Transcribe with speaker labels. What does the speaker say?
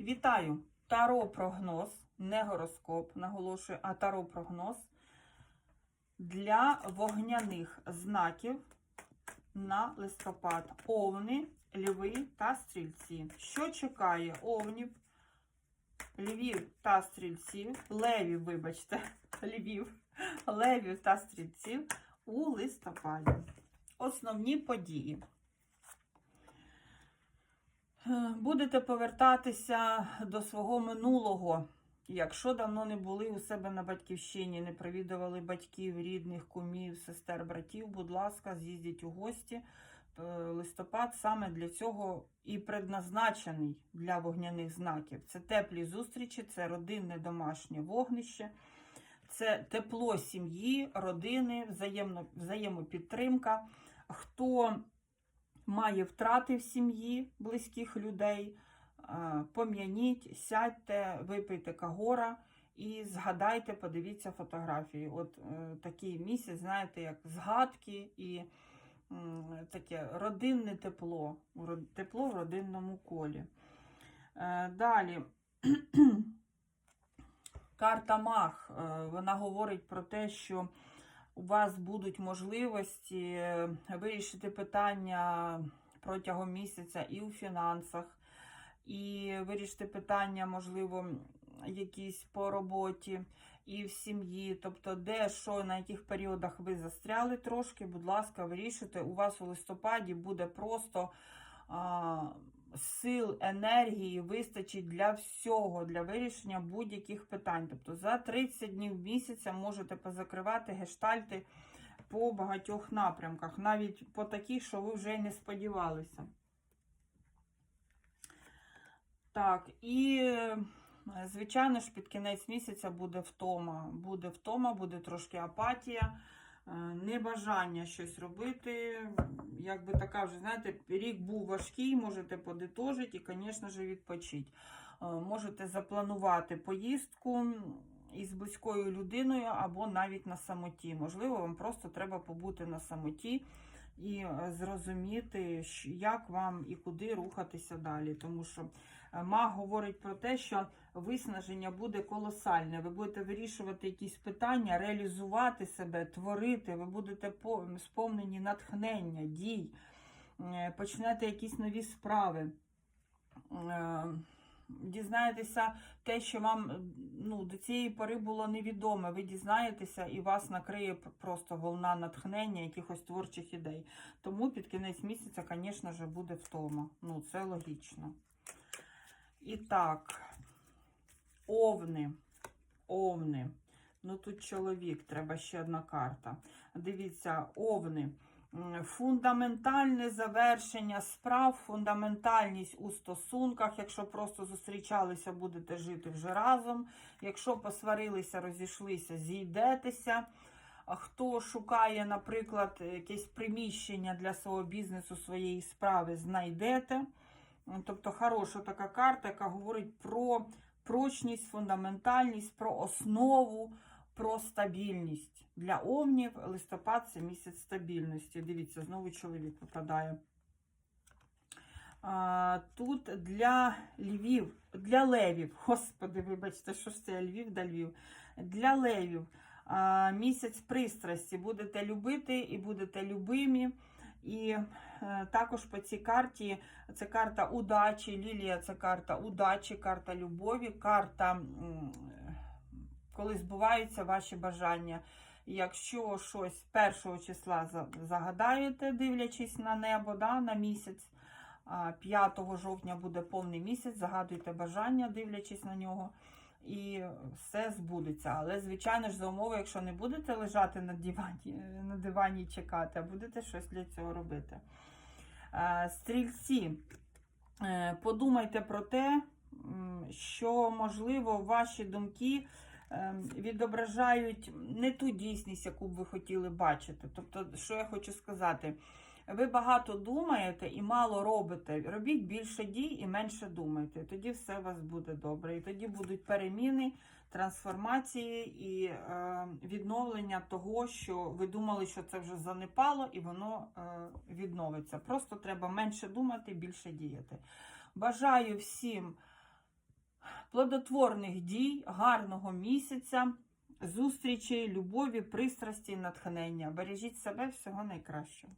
Speaker 1: Вітаю! Таро прогноз, не гороскоп, наголошую, а таро прогноз для вогняних знаків на листопад. Овни, льви та стрільці. Що чекає овнів, львів та стрільців, левів, вибачте, львів, левів та стрільців у листопаді. Основні події. Е, Будете повертатися до свого минулого. Якщо давно не були у себе на батьківщині, не провідували батьків, рідних, кумів, сестер, братів, будь ласка, з'їздіть у гості. Е, Листопад саме для цього і предназначений для вогняних знаків. Це теплі зустрічі, це родинне домашнє вогнище, це тепло сім'ї, родини, взаємно, взаємопідтримка. Хто має втрати в сім'ї близьких людей, е, пом'яніть, сядьте, випийте кагора і згадайте, подивіться фотографії. От е, такий місяць, знаєте, як згадки і таке родинне тепло, тепло в родинному колі. Е, Далі. Карта Мах, вона говорить про те, що у вас будуть можливості е, вирішити питання протягом місяця і у фінансах, і вирішити питання, можливо, якісь по роботі, і в сім'ї. Тобто, де що, на яких періодах ви застряли трошки, будь ласка, вирішуйте. У вас у листопаді буде просто. А, Сил, енергії вистачить для всього, для вирішення будь-яких питань. Тобто за 30 днів місяця можете позакривати гештальти по багатьох напрямках, навіть по таких, що ви вже не сподівалися. Так, і, звичайно ж, під кінець місяця буде втома. Буде втома, буде трошки апатія, небажання щось робити. Якби така вже, знаєте, рік був важкий, можете подитожити і, звісно ж, відпочити. Е, Можете запланувати поїздку із близькою людиною або навіть на самоті. Можливо, вам просто треба побути на самоті і е, зрозуміти, як вам і куди рухатися далі. Тому що е, маг говорить про те, що виснаження буде колосальне. Ви будете вирішувати якісь питання, реалізувати себе, творити, ви будете по- сповнені натхнення, дій, е, почнете якісь нові справи. Е, Дізнаєтеся те, що вам ну, до цієї пори було невідоме. Ви дізнаєтеся і вас накриє просто волна натхнення, якихось творчих ідей. Тому під кінець місяця, звісно ж, буде втома. Ну, це логічно. І так, овни. Овни. Ну тут чоловік, треба ще одна карта. Дивіться, овни. Фундаментальне завершення справ, фундаментальність у стосунках. Якщо просто зустрічалися, будете жити вже разом. Якщо посварилися, розійшлися, зійдетеся. Хто шукає, наприклад, якесь приміщення для свого бізнесу, своєї справи, знайдете. Тобто хороша така карта, яка говорить про прочність, фундаментальність, про основу, про стабільність. Для овнів листопад це місяць стабільності. Дивіться, знову чоловік випадає. А, Тут для львів, для левів, господи, вибачте, що ж це львів да львів. Для левів а, місяць пристрасті. Будете любити і будете любимі. І е, також по цій карті це карта удачі. Лілія це карта удачі, карта любові, карта, коли збуваються ваші бажання. Якщо щось першого числа загадаєте, дивлячись на небо, да, на місяць, 5 жовтня буде повний місяць, загадуйте бажання, дивлячись на нього, і все збудеться. Але, звичайно ж, за умови, якщо не будете лежати на дивані, на дивані і чекати, а будете щось для цього робити. Стрільці, е, подумайте про те, що, можливо, ваші думки відображають не ту дійсність, яку б ви хотіли бачити. Тобто, що я хочу сказати? Ви багато думаєте і мало робите. Робіть більше дій і менше думайте. Тоді все у вас буде добре. І тоді будуть переміни, трансформації і е, відновлення того, що ви думали, що це вже занепало, і воно е, відновиться. Просто треба менше думати, більше діяти. Бажаю всім плодотворних дій, гарного місяця, зустрічі, любові, пристрасті, натхнення. Бережіть себе всього найкращого.